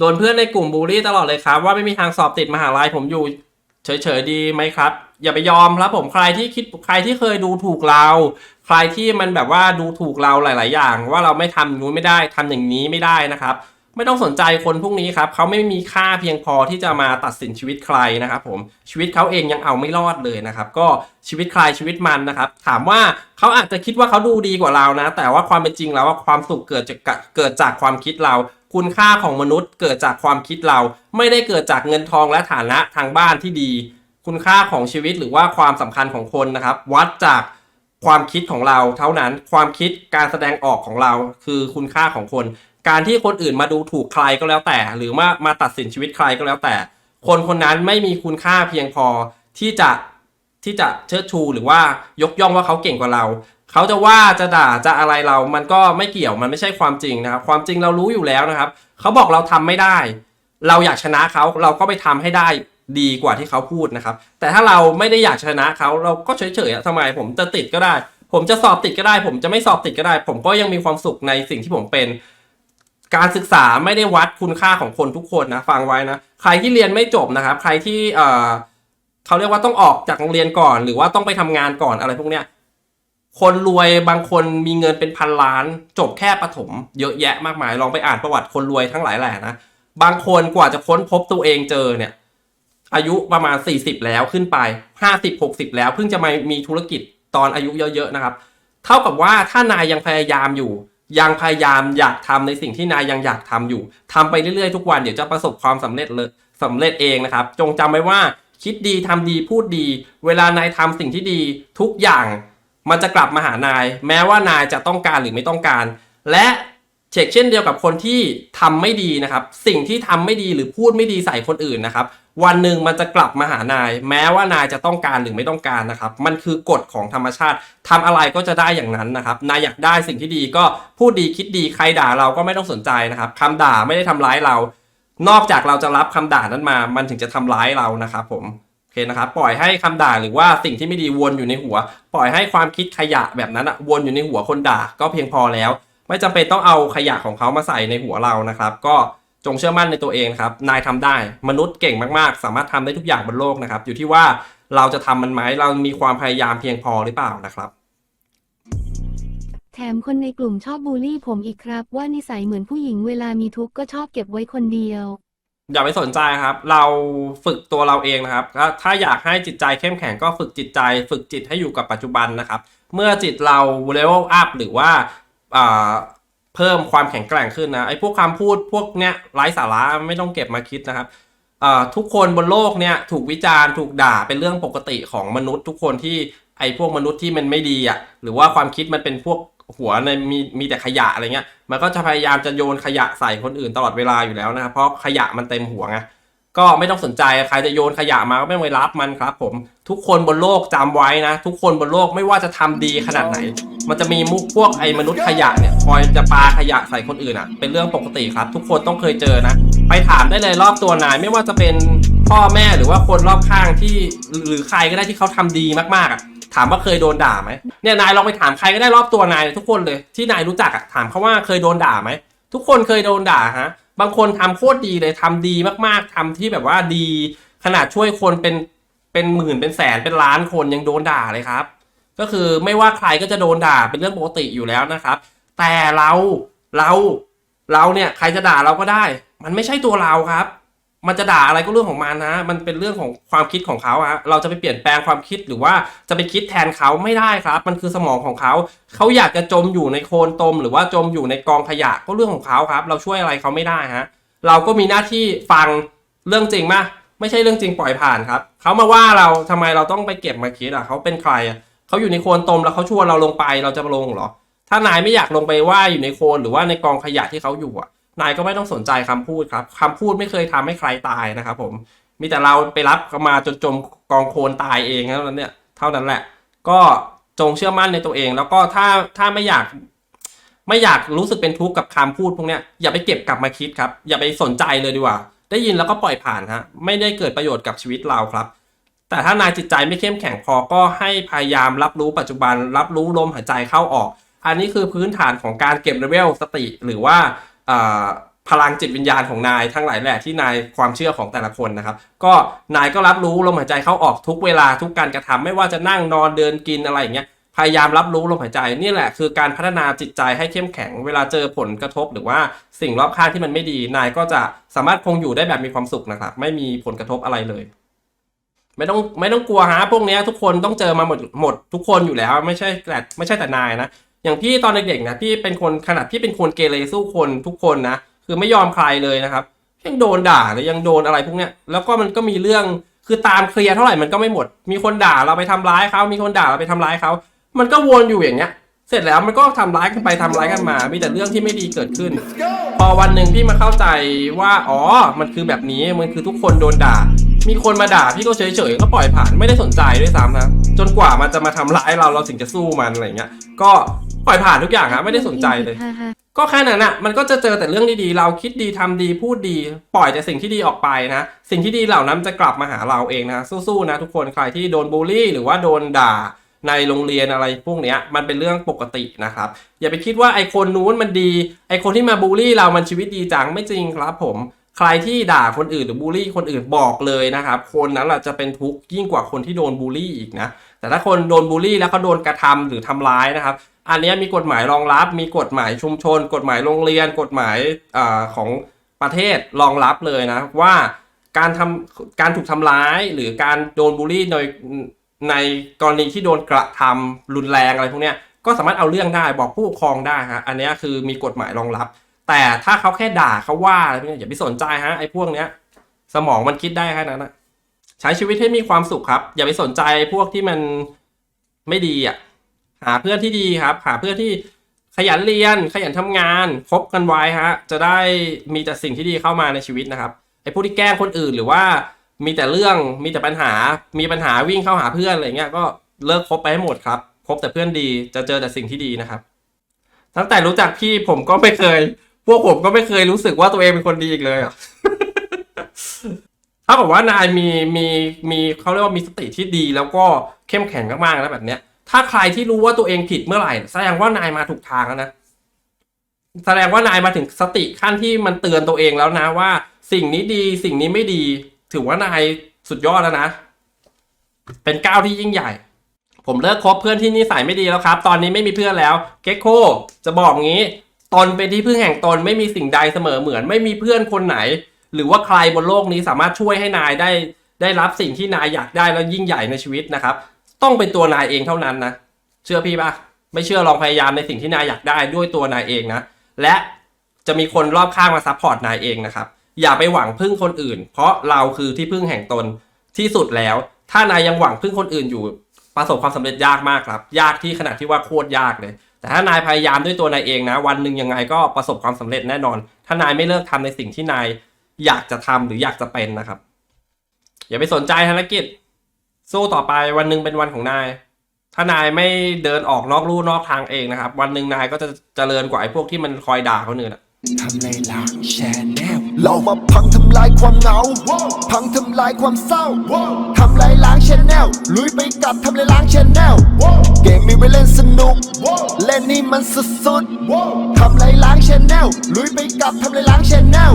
โดนเพื่อนในกลุ่มบูลลี่ตลอดเลยครับ ว่าไม่มีทางสอบติดมหาลัยผมอยู่ เฉยๆดีไหมครับ อย่าไปยอมครับผมใครที่คิดใครที่เคยดูถูกเรา ใครที่มันแบบว่าดูถูกเราหลาย ๆ อย่าง ว่าเราไม่ทำนู้นไม่ได้ทำอย่างนี้ไม่ได้นะครับ ไม่ต้องสนใจคนพวกนี้ครับเขาไม่มีค่าเพียงพอที่จะมาตัดสินชีวิตใครนะครับผมชีวิตเขาเองยังเอาไม่รอดเลยนะครับ ก็ชีวิตใครชีวิตมันนะครับ ถามว่าเขาอาจจะคิดว่าเขาดูดีกว่าเรานะ แต่ว่าความเป็นจริงแล้วว่าความสุขเกิดจากเกิดจากความคิดเรา คุณค่าของมนุษย์เกิดจากความคิดเราไม่ได้เกิดจากเงินทองและฐานะทางบ้านที่ดี คุณค่าของชีวิตหรือว่าความสำคัญของคนนะครับ วัดจากความคิดของเราเท่านั้นความคิดการแสดงออกของเราคือคุณค่าของคน การที่คนอื่นมาดูถูกใครก็แล้วแต่ หรือมามาตัดสินชีวิตใครก็แล้วแต่ คนคนนั้นไม่มีคุณค่าเพียงพอที่จะที่จะเชิดชูหรือว่ายกย่องว่าเขาเก่งกว่าเรา เขาจะว่าจะด่าจะอะไรเรา มันก็ไม่เกี่ยว มันไม่ใช่ความจริงนะครับ ความจริงเรารู้อยู่แล้วนะครับ เขาบอกเราทำไม่ได้ เราอยากชนะเขาเราก็ไปทำให้ได้ดีกว่าที่เขาพูดนะครับ แต่ถ้าเราไม่ได้อยากชนะเขาเราก็เฉยๆทำไม ผมจะติดก็ได้ ผมจะสอบติดก็ได้ ผมจะไม่สอบติดก็ได้ ผมก็ยังมีความสุขในสิ่งที่ผมเป็น การศึกษาไม่ได้วัดคุณค่าของคนทุกคนนะฟังไว้นะ ใครที่เรียนไม่จบนะครับ ใครที่เอ่อเขาเรียกว่าต้องออกจากโรงเรียนก่อน หรือว่าต้องไปทำงานก่อนอะไรพวกเนี้ย คนรวยบางคนมีเงินเป็นพันล้าน จบแค่ประถมเยอะแยะมากมายลองไปอ่านประวัติคนรวยทั้งหลายแหล่นะบางคนกว่าจะค้นพบตัวเองเจอเนี่ยอายุประมาณ 40 แล้วขึ้นไป 50 60 แล้วเพิ่งจะมามีธุรกิจตอนอายุเยอะๆนะครับ เท่ากับว่าถ้านายยังพยายามอยู่ ยังพยายามอยากทำในสิ่งที่นายยังอยากทำอยู่ทำไปเรื่อยๆทุกวันเดี๋ยวจะประสบความสำเร็จเลยสำเร็จเองนะครับ จงจำไว้ว่าคิดดีทำดีพูดดี เวลานายทำสิ่งที่ดีทุกอย่าง มันจะกลับมาหานาย แม้ว่านายจะต้องการหรือไม่ต้องการ และเช็คเช่นเดียวกับคนที่ทำไม่ดีนะครับ สิ่งที่ทำไม่ดีหรือพูดไม่ดีใส่คนอื่นนะครับ วันหนึ่งมันจะกลับมาหานาย แม้ว่านายจะต้องการหรือไม่ต้องการนะครับ มันคือกฎของธรรมชาติทำอะไรก็จะได้อย่างนั้นนะครับ นายอยากได้สิ่งที่ดีก็พูดดีคิดดีใครด่าเราก็ไม่ต้องสนใจนะครับคำด่าไม่ได้ทำร้ายเรา นอกจากเราจะรับคำด่านั้นมา มันถึงจะทำร้ายเรานะครับผม โอเคนะครับปล่อยให้คำด่าหรือว่าสิ่งที่ไม่ดีวนอยู่ในหัว ปล่อยให้ความคิดขยะแบบนั้นอะวนอยู่ในหัวคนด่าก็เพียงพอแล้ว ไม่จำเป็นต้องเอาขยะของเขามาใส่ในหัวเรานะครับ ก็จงเชื่อมั่นในตัวเองครับนายทำได้มนุษย์เก่งมากๆ สามารถทำได้ทุกอย่างบนโลกนะครับ อยู่ที่ว่าเราจะทำมันไหมเรามีความพยายามเพียงพอหรือเปล่านะครับ แถมคนในกลุ่มชอบบูลลี่ผมอีกครับ ว่านิสัยเหมือนผู้หญิงเวลามีทุกข์ก็ชอบเก็บไว้คนเดียว อย่าไปสนใจครับ เราฝึกตัวเราเองนะครับถ้าอยากให้จิตใจเข้มแข็งก็ฝึกจิตใจ ฝึกจิตให้อยู่กับปัจจุบันนะครับ เมื่อจิตเราเลเวลอัพหรือว่าเพิ่มความแข็งแกร่งขึ้นนะไอ้พวกคำพูดพวกเนี้ยไร้สาระไม่ต้องเก็บมาคิดนะครับทุกคนบนโลกเนี่ยถูกวิจารณ์ถูกด่าเป็นเรื่องปกติของมนุษย์ทุกคนที่ ไอ้พวกมนุษย์ที่มันไม่ดีอะหรือว่าความคิดมันเป็นพวกหัวในมีมีแต่ขยะอะไรเงี้ย มันก็จะพยายามจะโยนขยะใส่คนอื่นตลอดเวลาอยู่แล้วนะครับ เพราะขยะมันเต็มหัวไงก็ไม่ต้องสนใจใครจะโยนขยะมาก็ไม่ไปรับมันครับ ผมทุกคนบนโลกจำไว้นะ ทุกคนบนโลกไม่ว่าจะทำดีขนาดไหน มันจะมีมุกพวกไอ้มนุษย์ขยะเนี่ยคอยจะปาขยะใส่คนอื่นอะ เป็นเรื่องปกติครับ ทุกคนต้องเคยเจอนะ ไปถามได้เลยรอบตัวนายไม่ว่าจะเป็นพ่อแม่หรือว่าคนรอบข้างที่หรือใครก็ได้ที่เขาทำดีมากๆอะ ถามว่าเคยโดนด่าไหมเนี่ยนายลองไปถามใครก็ได้รอบตัวนายทุกคนเลยที่นายรู้จักอะถามเขาว่าเคยโดนด่าไหมทุกคนเคยโดนด่าฮะบางคนทำโคตรดีเลยทำดีมากๆทำที่แบบว่าดี ขนาดช่วยคนเป็นเป็นหมื่นเป็นแสนเป็นล้านคนยังโดนด่าเลยครับ ก็คือไม่ว่าใครก็จะโดนด่าเป็นเรื่องปกติอยู่แล้วนะครับ แต่เราเราเราเนี่ยใครจะด่าเราก็ได้ มันไม่ใช่ตัวเราครับ มันจะด่าอะไรก็เรื่องของมันนะ มันเป็นเรื่องของความคิดของเขาอะเราจะไปเปลี่ยนแปลงความคิดหรือว่าจะไปคิดแทนเขาไม่ได้ครับ มันคือสมองของเขา เขาอยากจะจมอยู่ในโคลนตม หรือว่าจมอยู่ในกองขยะก็เรื่องของเขาครับ เราช่วยอะไรเขาไม่ได้ฮะ เราก็มีหน้าที่ฟังเรื่องจริงมาไม่ใช่เรื่องจริงปล่อยผ่านครับ เขามาว่าเราทำไมเราต้องไปเก็บมาคิดอะเขาเป็นใครอะเขาอยู่ในโคลนตมแล้วเขาชวนเราลงไปเราจะลงเหรอ ถ้านายไม่อยากลงไปว่าอยู่ในโคลนหรือว่าในกองขยะที่เขาอยู่อะ นายก็ไม่ต้องสนใจคำพูดครับคำพูดไม่เคยทำให้ใครตายนะครับ ผม มีแต่เราไปรับมาจนจมกองโคลนตายเองเท่านั้นเนี่ยเท่านั้นแหละ ก็จงเชื่อมั่นในตัวเอง แล้วก็ถ้าถ้าไม่อยาก ไม่อยากรู้สึกเป็นทุกข์กับคำพูดพวกเนี้ยอย่าไปเก็บกลับมาคิดครับ อย่าไปสนใจเลยดีกว่า ได้ยินแล้วก็ปล่อยผ่านฮะไม่ได้เกิดประโยชน์กับชีวิตเราครับแต่ถ้านายจิตใจไม่เข้มแข็งพอก็ให้พยายามรับรู้ปัจจุบัน รับรู้ลมหายใจเข้าออก อันนี้คือพื้นฐานของการเก็บเลเวลสติ หรือว่า พลังจิตวิญญาณของนายทั้งหลายแหละที่นายความเชื่อของแต่ละคนนะครับ ก็นายก็รับรู้ลมหายใจเข้าออกทุกเวลาทุกการกระทำไม่ว่าจะนั่งนอนเดินกินอะไรอย่างเงี้ยพยายามรับรู้ลมหายใจนี่แหละคือการพัฒนาจิตใจให้เข้มแข็ง เวลาเจอผลกระทบหรือว่าสิ่งรอบข้างที่มันไม่ดี นายก็จะสามารถคงอยู่ได้แบบมีความสุขนะครับ ไม่มีผลกระทบอะไรเลย ไม่ต้องไม่ต้องกลัวฮะพวกนี้ทุกคนต้องเจอมาหมดหมดทุกคนอยู่แล้ว ไม่ใช่แต่ไม่ใช่แต่นายนะ อย่างพี่ตอนเด็กๆนะพี่เป็นคนขนาดพี่เป็นคนเกเรสู้คนทุกคนนะคือไม่ยอมใครเลยนะครับยังโดนด่าเลยยังโดนอะไรพวกเนี้ยแล้วก็มันก็มีเรื่องคือตามเคลียร์เท่าไหร่มันก็ไม่หมด มีคนด่าเราไปทำร้ายเขามีคนด่าเราไปทำร้ายเขา มันก็วนอยู่อย่างเงี้ย เสร็จแล้วมันก็ทำร้ายกันไปทำร้ายกันมา มีแต่เรื่องที่ไม่ดีเกิดขึ้น พอวันหนึ่งพี่มาเข้าใจว่าอ๋อ มันคือแบบนี้มันคือทุกคนโดนด่า มีคนมาด่าพี่ก็เฉยๆก็ปล่อยผ่านไม่ได้สนใจด้วยซ้ำนะจนกว่ามันจะมาทำร้ายเราเราถึงจะสู้มันอะไรเงี้ย ก็ ปล่อยผ่านทุกอย่างครับไม่ได้สนใจเลยฮ่าฮ่าก็แค่นั้นอะมันก็จะเจอแต่เรื่องดีๆ เราคิดดีทำดีพูดดี ปล่อยแต่สิ่งที่ดีออกไปนะ สิ่งที่ดีเหล่านั้นจะกลับมาหาเราเองนะสู้ๆนะทุกคนใครที่โดนบูลลี่ หรือว่าโดนด่าในโรงเรียนอะไรพวกเนี้ยมันเป็นเรื่องปกตินะครับ อย่าไปคิดว่าไอคนนู้นมันดี ไอคนที่มาบูลลี่เรามันชีวิตดีจังไม่จริงครับผมใครที่ด่าคนอื่นหรือบูลลี่คนอื่นบอกเลยนะครับ คนนั้นแหละจะเป็นทุกข์ยิ่งกว่าคนที่โดนบูลลี่อีกนะแต่ถ้าคนโดนบูลลี่แล้วเขาโดนกระทำหรือทำร้ายนะครับ อันนี้มีกฎหมายรองรับ มีกฎหมายชุมชน กฎหมายโรงเรียน กฎหมายอของประเทศรองรับเลยนะ ว่าการทำการถูกทำร้ายหรือการโดนบูลลี่ในในกรณีที่โดนกระทำรุนแรงอะไรพวกนี้ก็สามารถเอาเรื่องได้บอกผู้ปกครองได้ฮะอันนี้คือมีกฎหมายรองรับ แต่ถ้าเขาแค่ด่าเขาว่าอะไรพวกนี้ยอย่าไปสนใจฮะไอ้พวกเนี้ย สมองมันคิดได้แค่นั้นนะใช้ชีวิตให้มีความสุขครับ อย่าไปสนใจพวกที่มันไม่ดีอะ หาเพื่อนที่ดีครับ หาเพื่อนที่ขยันเรียน ขยันทำงานคบกันไว้ฮะจะได้มีแต่สิ่งที่ดีเข้ามาในชีวิตนะครับไอ้พวกที่แกล้งคนอื่นหรือว่ามีแต่เรื่องมีแต่ปัญหา มีปัญหาวิ่งเข้าหาเพื่อนอะไรเงี้ยก็เลิกคบไปให้หมดครับคบแต่เพื่อนดีจะเจอแต่สิ่งที่ดีนะครับ ตั้งแต่รู้จักพี่ผมก็ไม่เคย พวกผมก็ไม่เคยรู้สึกว่าตัวเองเป็นคนดีอีกเลยอะถ้าบอกว่านายมีมีมีเขาเรียกว่ามีสติที่ดีแล้วก็เข้มแข็งมากๆแล้วแบบเนี้ย ถ้าใครที่รู้ว่าตัวเองผิดเมื่อไหร่ แสดงว่านายมาถูกทางแล้วนะ แสดงว่านายมาถึงสติขั้นที่มันเตือนตัวเองแล้วนะว่า สิ่งนี้ดีสิ่งนี้ไม่ดี ถือว่านายสุดยอดแล้วนะ เป็นก้าวที่ยิ่งใหญ่ ผมเลิกคบเพื่อนที่นิสัยไม่ดีแล้วครับ ตอนนี้ไม่มีเพื่อนแล้ว เก็กโคจะบอกงี้ตนเป็นที่พึ่งแห่งตนไม่มีสิ่งใดเสมอเหมือน ไม่มีเพื่อนคนไหน หรือว่าใครบนโลกนี้สามารถช่วยให้นายได้ได้รับสิ่งที่นายอยากได้แล้วยิ่งใหญ่ในชีวิตนะครับ ต้องเป็นตัวนายเองเท่านั้นนะ เชื่อพี่ปะไม่เชื่อลองพยายามในสิ่งที่นายอยากได้ด้วยตัวนายเองนะ และจะมีคนรอบข้างมาซัพพอร์ตนายเองนะครับ อย่าไปหวังพึ่งคนอื่น เพราะเราคือที่พึ่งแห่งตนที่สุดแล้ว ถ้านายยังหวังพึ่งคนอื่นอยู่ ประสบความสำเร็จยากมากครับ ยากที่ขนาดที่ว่าโคตรยากเลย แต่ถ้านายพยายามด้วยตัวนายเองนะ วันหนึ่งยังไงก็ประสบความสำเร็จแน่นอน ถ้านายไม่เลิกทำในสิ่งที่นายอยากจะทำหรืออยากจะเป็นนะครับ อย่าไปสนใจภารกิจ สู้ต่อไปวันหนึ่งเป็นวันของนาย ถ้านายไม่เดินออกนอกลู่นอกทางเองนะครับ วันหนึ่งนายก็จะเจริญกว่าไอ้พวกที่มันคอยด่าคนอื่นอะทำไรล้างแชแนลเรามาพังทำลายความเหงา พังทำลายความเศร้า ทำลายล้างแชแนลลุยไปกับทำลายล้างแชแนลเกมมีไว้เล่นสนุก เล่นนี่มันสุดๆทำลายล้างแชแนลลุยไปกับทำลายล้างแชแนล